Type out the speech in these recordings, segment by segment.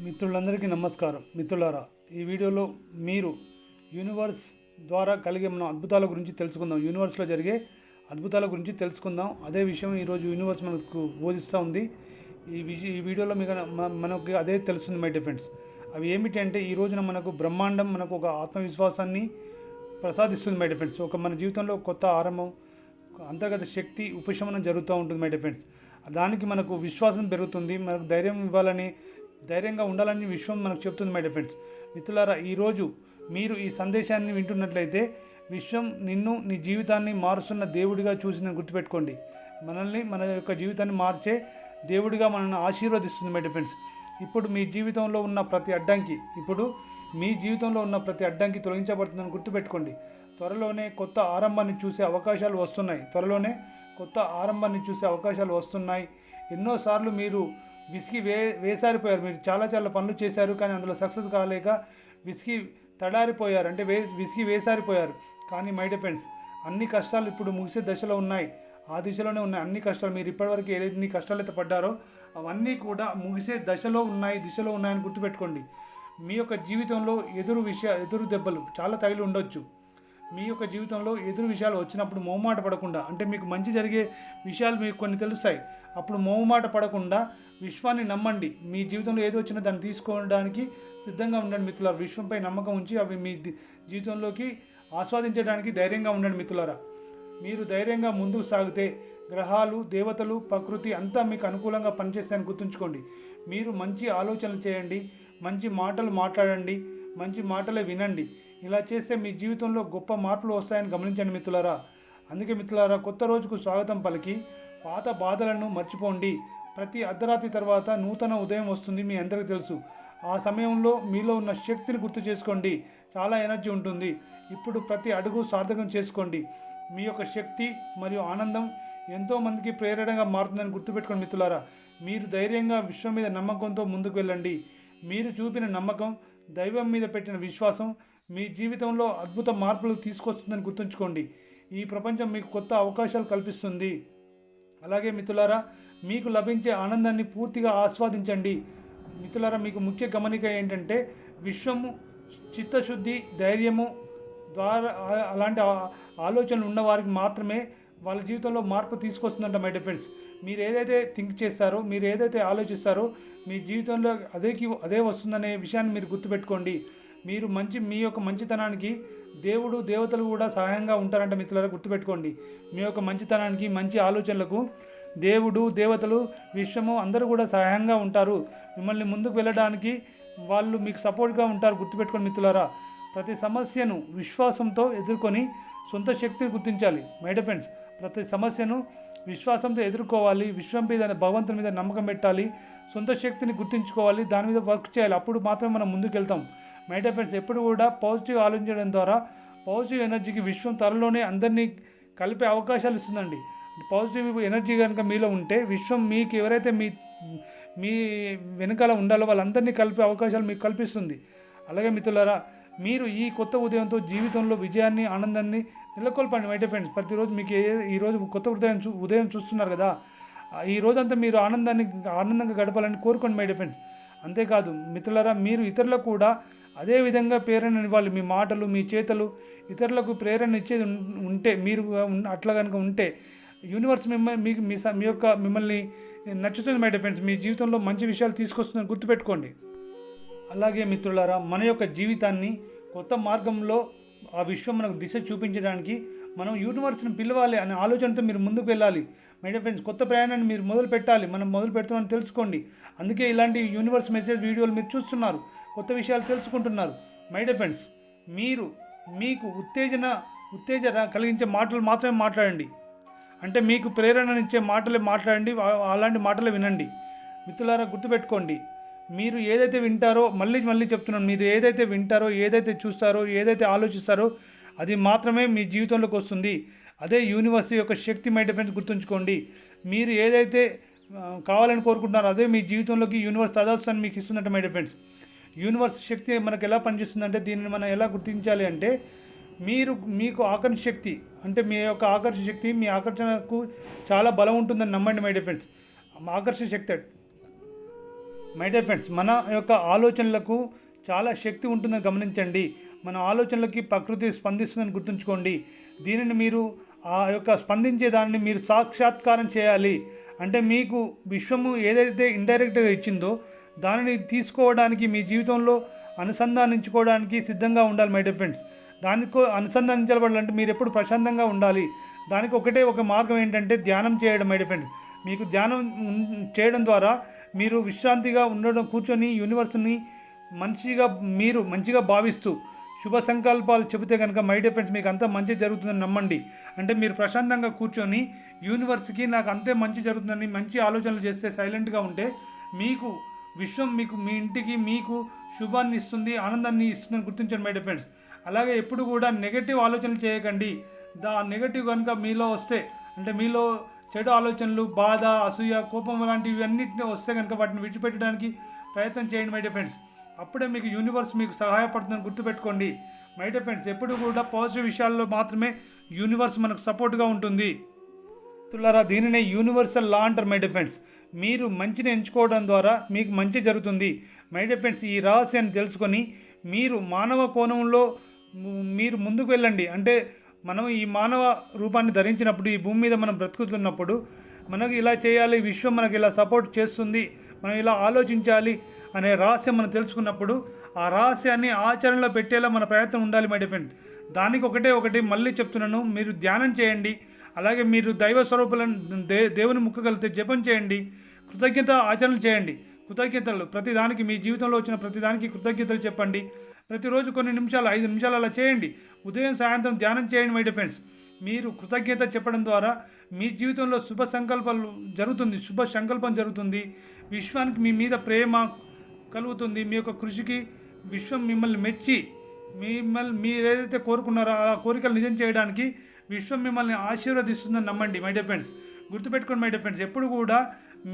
మిత్రులందరికీ నమస్కారం. మిత్రులారా ఈ వీడియోలో మీరు యూనివర్స్ ద్వారా కలిగే మన అద్భుతాల గురించి తెలుసుకుందాం. యూనివర్స్లో జరిగే అద్భుతాల గురించి తెలుసుకుందాం. అదే విషయం ఈరోజు యూనివర్స్ మనకు బోధిస్తూ ఉంది. ఈ విష ఈ వీడియోలో మీకు మ- మనకు అదే తెలుస్తుంది మై డిఫెండ్స్ అవి ఏమిటి అంటే ఈ రోజున మనకు బ్రహ్మాండం మనకు ఒక ఆత్మవిశ్వాసాన్ని ప్రసాదిస్తుంది మై డిఫెండ్స్ ఒక మన జీవితంలో కొత్త ఆరంభం అంతర్గత శక్తి ఉపశమనం జరుగుతూ ఉంటుంది మై డిఫెండ్స్ దానికి మనకు విశ్వాసం పెరుగుతుంది. మనకు ధైర్యం ఇవ్వాలని ధైర్యంగా ఉండాలని విశ్వం మనకు చెప్తుంది మై ఫ్రెండ్స్ మిత్రులారా ఈరోజు మీరు ఈ సందేశాన్ని వింటున్నట్లయితే విశ్వం నిన్ను నీ జీవితాన్ని మారుస్తున్న దేవుడిగా చూసి గుర్తుపెట్టుకోండి. మనల్ని మన యొక్క జీవితాన్ని మార్చే దేవుడిగా మనల్ని ఆశీర్వదిస్తుంది మై ఫ్రెండ్స్ ఇప్పుడు మీ జీవితంలో ఉన్న ప్రతి అడ్డంకి ఇప్పుడు మీ జీవితంలో ఉన్న ప్రతి అడ్డంకి తొలగించబడుతుందని గుర్తుపెట్టుకోండి. త్వరలోనే కొత్త ఆరంభాన్ని చూసే అవకాశాలు వస్తున్నాయి. త్వరలోనే కొత్త ఆరంభాన్ని చూసే అవకాశాలు వస్తున్నాయి. ఎన్నోసార్లు మీరు విసిగి వే వేసారిపోయారు మీరు చాలా చాలా పనులు చేశారు కానీ అందులో సక్సెస్ కాలేక విసిగి తడారిపోయారు. అంటే వే విసిగి వేసారిపోయారు కానీ మై డిఫెండ్స్ అన్ని కష్టాలు ఇప్పుడు ముగిసే దశలో ఉన్నాయి. ఆ దిశలోనే ఉన్నాయి అన్ని కష్టాలు. మీరు ఇప్పటివరకు ఎన్ని కష్టాలు అయితే పడ్డారో అవన్నీ కూడా ముగిసే దశలో ఉన్నాయి దిశలో ఉన్నాయని గుర్తుపెట్టుకోండి. మీ యొక్క జీవితంలో ఎదురు విషయ ఎదురు దెబ్బలు చాలా తగిలి ఉండొచ్చు. మీ యొక్క జీవితంలో ఎదురు విషయాలు వచ్చినప్పుడు మొహమాట పడకుండా అంటే మీకు మంచి జరిగే విషయాలు మీకు కొన్ని తెలుస్తాయి. అప్పుడు మొహమాట పడకుండా విశ్వాన్ని నమ్మండి. మీ జీవితంలో ఏది వచ్చినా దాన్ని తీసుకోవడానికి సిద్ధంగా ఉండండి మిత్రులారా. విశ్వంపై నమ్మకం ఉంచి అవి మీ జీవితంలోకి ఆస్వాదించడానికి ధైర్యంగా ఉండండి మిత్రులారా. మీరు ధైర్యంగా ముందుకు సాగితే గ్రహాలు దేవతలు ప్రకృతి అంతా మీకు అనుకూలంగా పనిచేస్తాయని గుర్తుంచుకోండి. మీరు మంచి ఆలోచనలు చేయండి మంచి మాటలు మాట్లాడండి మంచి మాటలే వినండి. ఇలా చేస్తే మీ జీవితంలో గొప్ప మార్పులు వస్తాయని గమనించండి మిత్రులారా. అందుకే మిత్రులారా కొత్త రోజుకు స్వాగతం పలికి పాత బాధలను మర్చిపోండి. ప్రతి అర్ధరాత్రి తర్వాత నూతన ఉదయం వస్తుంది మీ అందరికీ తెలుసు. ఆ సమయంలో మీలో ఉన్న శక్తిని గుర్తు చేసుకోండి. చాలా ఎనర్జీ ఉంటుంది. ఇప్పుడు ప్రతి అడుగు సార్థకం చేసుకోండి. మీ యొక్క శక్తి మరియు ఆనందం ఎంతోమందికి ప్రేరణగా మారుతుందని గుర్తుపెట్టుకోండి మిత్రులారా. మీరు ధైర్యంగా విశ్వం మీద నమ్మకంతో ముందుకు వెళ్ళండి. మీరు చూపిన నమ్మకం దైవం మీద పెట్టిన విశ్వాసం మీ జీవితంలో అద్భుత మార్పులు తీసుకొస్తుందని గుర్తుంచుకోండి. ఈ ప్రపంచం మీకు కొత్త అవకాశాలు కల్పిస్తుంది. అలాగే మిత్రులారా మీకు లభించే ఆనందాన్ని పూర్తిగా ఆస్వాదించండి. మిత్రులారా మీకు ముఖ్య గమనిక ఏంటంటే విశ్వము చిత్తశుద్ధి ధైర్యము ద్వారా అలాంటి ఆలోచనలు ఉన్న వారికి మాత్రమే వాళ్ళ జీవితంలో మార్పు తీసుకొస్తుందంట మై డిఫెండ్స్ మీరు ఏదైతే థింక్ చేస్తారో మీరు ఏదైతే ఆలోచిస్తారో మీ జీవితంలో అదేకి అదే వస్తుందనే విషయాన్ని మీరు గుర్తుపెట్టుకోండి. మీరు మంచి మీ యొక్క మంచితనానికి దేవుడు దేవతలు కూడా సహాయంగా ఉంటారంట మిత్రులారా గుర్తుపెట్టుకోండి. మీ యొక్క మంచితనానికి మంచి ఆలోచనలకు దేవుడు దేవతలు విశ్వము అందరూ కూడా సహాయంగా ఉంటారు. మిమ్మల్ని ముందుకు వెళ్ళడానికి వాళ్ళు మీకు సపోర్ట్గా ఉంటారు గుర్తుపెట్టుకోండి మిత్రులారా. ప్రతి సమస్యను విశ్వాసంతో ఎదుర్కొని సొంత శక్తిని గుర్తించాలి. మై ఫ్రెండ్స్ ప్రతి సమస్యను విశ్వాసంతో ఎదుర్కోవాలి. విశ్వం మీద భగవంతుని మీద నమ్మకం పెట్టాలి. సొంత శక్తిని గుర్తించుకోవాలి. దాని మీద వర్క్ చేయాలి. అప్పుడు మాత్రమే మనం ముందుకు వెళ్తాం ఫ్రెండ్స్ ఎప్పుడు కూడా పాజిటివ్ ఆలోచించడం ద్వారా పాజిటివ్ ఎనర్జీకి విశ్వం త్వరలోనే అందరినీ కలిపే అవకాశాలు ఇస్తుందండి. పాజిటివ్ ఎనర్జీ కనుక మీలో ఉంటే విశ్వం మీకు ఎవరైతే మీ మీ వెనకాల ఉండాలో వాళ్ళందరినీ కలిపే అవకాశాలు మీకు కల్పిస్తుంది. అలాగే మిత్రులారా మీరు ఈ కొత్త ఉదయంతో జీవితంలో విజయాన్ని ఆనందాన్ని నెలకొల్పండి మై ఫ్రెండ్స్ ప్రతిరోజు మీకు ఏ ఈరోజు కొత్త ఉదయం చూ ఉదయం చూస్తున్నారు కదా ఈ రోజంతా మీరు ఆనందాన్ని ఆనందంగా గడపాలని కోరుకోండి మై ఫ్రెండ్స్ అంతేకాదు మిత్రులారా మీరు ఇతరులకు కూడా అదేవిధంగా ప్రేరణ ఇవ్వాలి. మీ మాటలు మీ చేతలు ఇతరులకు ప్రేరణ ఇచ్చేది ఉం- ఉంటే మీరు అట్లా కనుక ఉంటే యూనివర్స్ మిమ్మల్ని మీకు మీ స- మీ యొక్క మిమ్మల్ని నచ్చుతుంది మై ఫ్రెండ్స్ మీ జీవితంలో మంచి విషయాలు తీసుకొస్తుందని గుర్తుపెట్టుకోండి. అలాగే మిత్రులారా మన యొక్క జీవితాన్ని కొత్త మార్గంలో ఆ విశ్వం మనకు దిశ చూపించడానికి మనం యూనివర్స్ని పిలవాలి అనే ఆలోచనతో మీరు ముందుకు వెళ్ళాలి. మై ఫ్రెండ్స్ కొత్త ప్రయాణాన్ని మీరు మొదలు పెట్టాలి. మనం మొదలు పెడుతున్నామని తెలుసుకోండి. అందుకే ఇలాంటి యూనివర్స్ మెసేజ్ వీడియోలు మీరు చూస్తున్నారు. కొత్త విషయాలు తెలుసుకుంటున్నారు. మై డియర్ ఫ్రెండ్స్ మీరు మీకు ఉత్తేజన ఉత్తేజన కలిగించే మాటలు మాత్రమే మాట్లాడండి. అంటే మీకు ప్రేరణనిచ్చే మాటలే మాట్లాడండి. అలాంటి మాటలే వినండి. మిత్రులారా గుర్తుపెట్టుకోండి. మీరు ఏదైతే వింటారో మళ్ళీ మళ్ళీ చెప్తున్నాను మీరు ఏదైతే వింటారో ఏదైతే చూస్తారో ఏదైతే ఆలోచిస్తారో అది మాత్రమే మీ జీవితంలోకి వస్తుంది. అదే యూనివర్స్ యొక్క శక్తి మై డిఫరెన్స్ గుర్తుంచుకోండి. మీరు ఏదైతే కావాలని కోరుకుంటున్నారో అదే మీ జీవితంలోకి యూనివర్స్ తదాస్తాన్ని మీకు ఇస్తుందంటే మై డిఫరెన్స్ యూనివర్స్ శక్తి మనకు ఎలా పనిచేస్తుందంటే దీనిని మనం ఎలా గుర్తించాలి అంటే మీరు మీకు ఆకర్షణ శక్తి అంటే మీ యొక్క ఆకర్షణ శక్తి మీ ఆకర్షణకు చాలా బలం ఉంటుందని నమ్మండి మై డిఫరెన్స్ ఆకర్షణ శక్తి మై డియర్ ఫ్రెండ్స్ మన యొక్క ఆలోచనలకు చాలా శక్తి ఉంటుందని గమనించండి. మన ఆలోచనలకి ప్రకృతి స్పందిస్తుందని గుర్తుంచుకోండి. దీనిని మీరు ఆ యొక్క స్పందించే దానిని మీరు సాక్షాత్కారం చేయాలి. అంటే మీకు విశ్వము ఏదైతే ఇండైరెక్ట్గా ఇచ్చిందో దానిని తీసుకోవడానికి మీ జీవితంలో అనుసంధానించుకోవడానికి సిద్ధంగా ఉండాలి మై డియర్ ఫ్రెండ్స్ దానికో అనుసంధానించబడాలంటే మీరు ఎప్పుడు ప్రశాంతంగా ఉండాలి. దానికి ఒకటే ఒక మార్గం ఏంటంటే ధ్యానం చేయడం మై డియర్ ఫ్రెండ్స్ మీకు ధ్యానం చేయడం ద్వారా మీరు విశ్రాంతిగా ఉండడం కూర్చొని యూనివర్స్ని మంచిగా మీరు మంచిగా భావిస్తూ శుభ సంకల్పాలు చెబితే కనుక మై డియర్ ఫ్రెండ్స్ మీకు అంతా మంచి జరుగుతుందని నమ్మండి. అంటే మీరు ప్రశాంతంగా కూర్చొని యూనివర్స్కి నాకు అంతే మంచి జరుగుతుందని మంచి ఆలోచనలు చేస్తే సైలెంట్గా ఉంటే మీకు విశ్వం మీకు మీ ఇంటికి మీకు శుభాన్ని ఇస్తుంది ఆనందాన్ని ఇస్తుందని గుర్తించండి మై డియర్ ఫ్రెండ్స్. అలాగే ఎప్పుడు కూడా నెగటివ్ ఆలోచనలు చేయకండి. దా నెగటివ్ కనుక మీలో వస్తే అంటే మీలో చెడు ఆలోచనలు బాధ అసూయ కోపం లాంటివి అన్నింటినీ వస్తే కనుక వాటిని విడిచిపెట్టడానికి ప్రయత్నం చేయండి మై డియర్ ఫ్రెండ్స్. అప్పుడే మీకు యూనివర్స్ మీకు సహాయపడుతుందని గుర్తుపెట్టుకోండి. మై డియర్ ఫ్రెండ్స్ ఎప్పుడు కూడా పాజిటివ్ విషయాల్లో మాత్రమే యూనివర్స్ మనకు సపోర్ట్గా ఉంటుంది. మిత్రులారా దీనినే యూనివర్సల్ లా అంటారు మై డిఫెండ్స్ మీరు మంచిని ఎంచుకోవడం ద్వారా మీకు మంచి జరుగుతుంది. మై డిఫెండ్స్ ఈ రహస్యాన్ని తెలుసుకొని మీరు మానవ కోణంలో మీరు ముందుకు వెళ్ళండి. అంటే మనం ఈ మానవ రూపాన్ని ధరించినప్పుడు ఈ భూమి మీద మనం బ్రతుకుతున్నప్పుడు మనకు ఇలా చేయాలి విశ్వం మనకి ఇలా సపోర్ట్ చేస్తుంది మనం ఇలా ఆలోచించాలి అనే రహస్యం మనం తెలుసుకున్నప్పుడు ఆ రహస్యాన్ని ఆచరణలో పెట్టేలా మన ప్రయత్నం ఉండాలి మై డిఫెండ్ దానికి ఒకటే ఒకటి మళ్ళీ చెప్తున్నాను. మీరు ధ్యానం చేయండి. అలాగే మీరు దైవ స్వరూపులను దే దేవుని ముక్కగలిగితే జపం చేయండి. కృతజ్ఞత ఆచరణ చేయండి. కృతజ్ఞతలు. ప్రతిదానికి మీ జీవితంలో వచ్చిన ప్రతిదానికి కృతజ్ఞతలు చెప్పండి. ప్రతిరోజు కొన్ని నిమిషాలు ఐదు నిమిషాలు అలా చేయండి. ఉదయం సాయంత్రం ధ్యానం చేయండి మై డిఫెండ్స్ మీరు కృతజ్ఞత చెప్పడం ద్వారా మీ జీవితంలో శుభ సంకల్పాలు జరుగుతుంది శుభ సంకల్పం జరుగుతుంది. విశ్వానికి మీ మీద ప్రేమ కలుగుతుంది. మీ యొక్క కృషికి విశ్వం మిమ్మల్ని మెచ్చి మిమ్మల్ని మీరు ఏదైతే కోరుకున్నారో ఆ కోరికలు నిజం చేయడానికి విశ్వం మిమ్మల్ని ఆశీర్వదిస్తుందని నమ్మండి మై డియర్ ఫ్రెండ్స్ గుర్తుపెట్టుకోండి మై డియర్ ఫ్రెండ్స్ ఎప్పుడు కూడా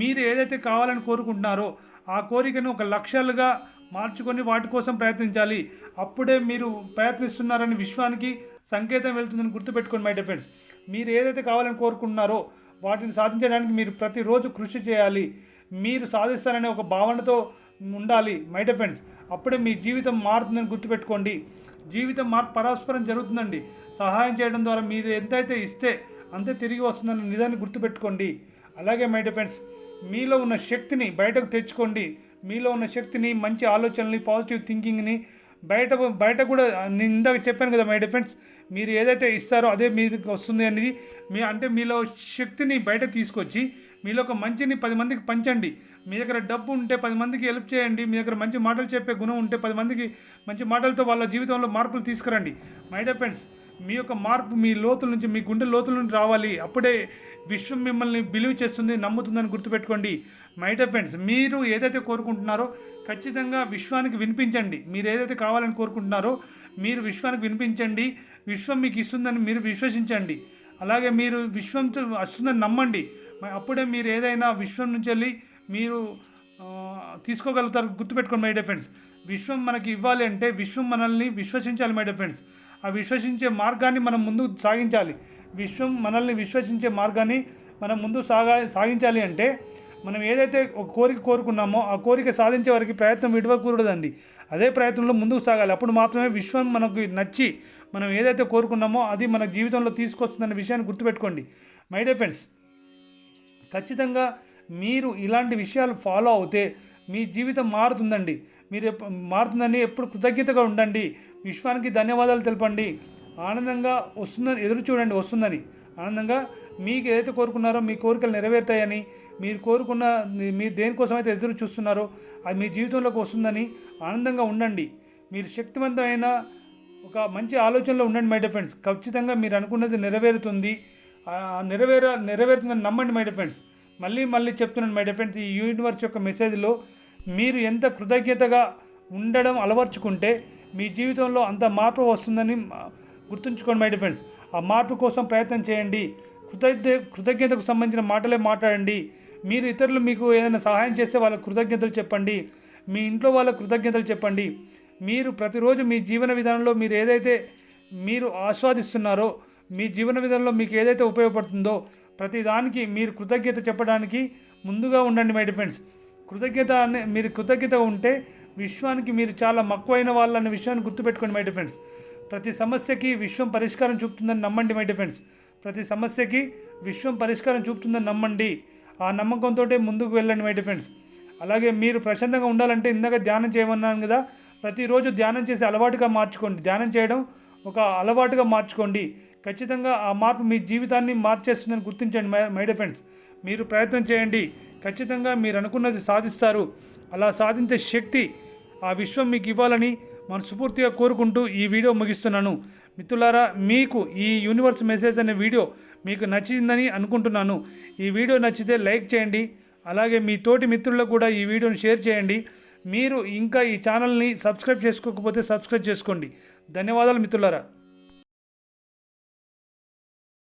మీరు ఏదైతే కావాలని కోరుకుంటున్నారో ఆ కోరికను ఒక లక్ష్యాలుగా మార్చుకొని వాటి కోసం ప్రయత్నించాలి. అప్పుడే మీరు ప్రయత్నిస్తున్నారని విశ్వానికి సంకేతం వెళ్తుందని గుర్తుపెట్టుకోండి మై డిఫెండ్స్ ఫ్రెండ్స్ మీరు ఏదైతే కావాలని కోరుకుంటున్నారో వాటిని సాధించడానికి మీరు ప్రతిరోజు కృషి చేయాలి. మీరు సాధిస్తారనే ఒక భావనతో ఉండాలి మై డిఫెండ్స్ ఫ్రెండ్స్ అప్పుడే మీ జీవితం మారుతుందని గుర్తుపెట్టుకోండి. జీవితం మార్పు పరస్పరం జరుగుతుందండి. సహాయం చేయడం ద్వారా మీరు ఎంతైతే ఇస్తే అంతే తిరిగి వస్తుందని నిజాన్ని గుర్తుపెట్టుకోండి. అలాగే మై డిఫెండ్స్ ఫ్రెండ్స్ మీలో ఉన్న శక్తిని బయటకు తెచ్చుకోండి. మీలో ఉన్న శక్తిని మంచి ఆలోచనల్ని పాజిటివ్ థింకింగ్ని బయట బయట కూడా నేను ఇందాక చెప్పాను కదా మై డిఫెండ్స్ మీరు ఏదైతే ఇస్తారో అదే మీదకి వస్తుంది అనేది మీ అంటే మీలో శక్తిని బయట తీసుకొచ్చి మీలో ఒక మంచిని పది మందికి పంచండి. మీ దగ్గర డబ్బు ఉంటే పది మందికి హెల్ప్ చేయండి. మీ దగ్గర మంచి మాటలు చెప్పే గుణం ఉంటే పది మందికి మంచి మాటలతో వాళ్ళ జీవితంలో మార్పులు తీసుకురండి. మై డిఫెండ్స్ మీ యొక్క మార్పు మీ లోతుల నుంచి మీ గుండె లోతుల నుంచి రావాలి. అప్పుడే విశ్వం మిమ్మల్ని బిలీవ్ చేస్తుంది నమ్ముతుందని గుర్తుపెట్టుకోండి. మై డియర్ ఫ్రెండ్స్ మీరు ఏదైతే కోరుకుంటున్నారో ఖచ్చితంగా విశ్వానికి వినిపించండి. మీరు ఏదైతే కావాలని కోరుకుంటున్నారో మీరు విశ్వానికి వినిపించండి. విశ్వం మీకు ఇస్తుందని మీరు విశ్వసించండి. అలాగే మీరు విశ్వంతో వస్తుందని నమ్మండి. అప్పుడే మీరు ఏదైనా విశ్వం నుంచి వెళ్ళి మీరు తీసుకోగలుగుతారు గుర్తుపెట్టుకోండి మై డియర్ ఫ్రెండ్స్ విశ్వం మనకి ఇవ్వాలి అంటే విశ్వం మనల్ని విశ్వసించాలి మై డియర్ ఫ్రెండ్స్ ఆ విశ్వసించే మార్గాన్ని మనం ముందుకు సాగించాలి. విశ్వం మనల్ని విశ్వసించే మార్గాన్ని మనం ముందు సాగా సాగించాలి అంటే మనం ఏదైతే ఒక కోరిక కోరుకున్నామో ఆ కోరిక సాధించే వారికి ప్రయత్నం విడవకూడదండి. అదే ప్రయత్నంలో ముందుకు సాగాలి. అప్పుడు మాత్రమే విశ్వం మనకు నచ్చి మనం ఏదైతే కోరుకున్నామో అది మన జీవితంలో తీసుకొస్తుందన్న విషయాన్ని గుర్తుపెట్టుకోండి. మై డే ఫ్రెండ్స్ ఖచ్చితంగా మీరు ఇలాంటి విషయాలు ఫాలో అవుతే మీ జీవితం మారుతుందండి. మీరు మారుతుందని ఎప్పుడు కృతజ్ఞతగా ఉండండి. విశ్వానికి ధన్యవాదాలు తెలపండి. ఆనందంగా వస్తుందని ఎదురు చూడండి వస్తుందని. ఆనందంగా మీకు ఏదైతే కోరుకున్నారో మీ కోరికలు నెరవేరుతాయని మీరు కోరుకున్న మీరు దేనికోసం అయితే ఎదురు చూస్తున్నారో అది మీ జీవితంలోకి వస్తుందని ఆనందంగా ఉండండి. మీరు శక్తివంతమైన ఒక మంచి ఆలోచనలో ఉండండి మై డియర్ ఫ్రెండ్స్ ఖచ్చితంగా మీరు అనుకున్నది నెరవేరుతుంది. నెరవేర నెరవేరుతుందని నమ్మండి మై డియర్ ఫ్రెండ్స్ మళ్ళీ మళ్ళీ చెప్తున్నాను మై డియర్ ఫ్రెండ్స్ ఈ యూనివర్స్ యొక్క మెసేజ్లో మీరు ఎంత కృతజ్ఞతగా ఉండడం అలవర్చుకుంటే మీ జీవితంలో అంత మార్పు వస్తుందని గుర్తుంచుకోండి మై డిఫెండ్స్ ఫ్రెండ్స్ ఆ మార్పు కోసం ప్రయత్నం చేయండి. కృతజ్ఞ కృతజ్ఞతకు సంబంధించిన మాటలే మాట్లాడండి. మీరు ఇతరులు మీకు ఏదైనా సహాయం చేస్తే వాళ్ళ కృతజ్ఞతలు చెప్పండి. మీ ఇంట్లో వాళ్ళ కృతజ్ఞతలు చెప్పండి. మీరు ప్రతిరోజు మీ జీవన విధానంలో మీరు ఏదైతే మీరు ఆస్వాదిస్తున్నారో మీ జీవన విధానంలో మీకు ఏదైతే ఉపయోగపడుతుందో ప్రతిదానికి మీరు కృతజ్ఞత చెప్పడానికి ముందుగా ఉండండి మై డిఫెండ్స్ కృతజ్ఞత అనే మీరు కృతజ్ఞత ఉంటే విశ్వానికి మీరు చాలా మక్కువైన వాళ్ళు అన్న విషయాన్ని గుర్తుపెట్టుకోండి మై డిఫెండ్స్ ప్రతి సమస్యకి విశ్వం పరిష్కారం చూపుతుందని నమ్మండి మై ఫ్రెండ్స్ ప్రతి సమస్యకి విశ్వం పరిష్కారం చూపుతుందని నమ్మండి. ఆ నమ్మకంతో ముందుకు వెళ్ళండి మై డిఫెండ్స్ అలాగే మీరు ప్రశాంతంగా ఉండాలంటే ఇందాక ధ్యానం చేయమన్నాను కదా ప్రతిరోజు ధ్యానం చేసి అలవాటుగా మార్చుకోండి. ధ్యానం చేయడం ఒక అలవాటుగా మార్చుకోండి. ఖచ్చితంగా ఆ మార్పు మీ జీవితాన్ని మార్చేస్తుందని గుర్తించండి మై మై డిఫెండ్స్ మీరు ప్రయత్నం చేయండి. ఖచ్చితంగా మీరు అనుకున్నది సాధిస్తారు. అలా సాధించే శక్తి ఆ విశ్వం మీకు ఇవ్వాలని మనస్ఫూర్తిగా కోరుకుంటూ ఈ వీడియో ముగిస్తున్నాను. మిత్రులారా మీకు ఈ యూనివర్స్ మెసేజ్ అనే వీడియో మీకు నచ్చిందని అనుకుంటున్నాను. ఈ వీడియో నచ్చితే లైక్ చేయండి. అలాగే మీ తోటి మిత్రులకు కూడా ఈ వీడియోని షేర్ చేయండి. మీరు ఇంకా ఈ ఛానల్ని సబ్స్క్రైబ్ చేసుకోకపోతే సబ్స్క్రైబ్ చేసుకోండి. ధన్యవాదాలు మిత్రులారా.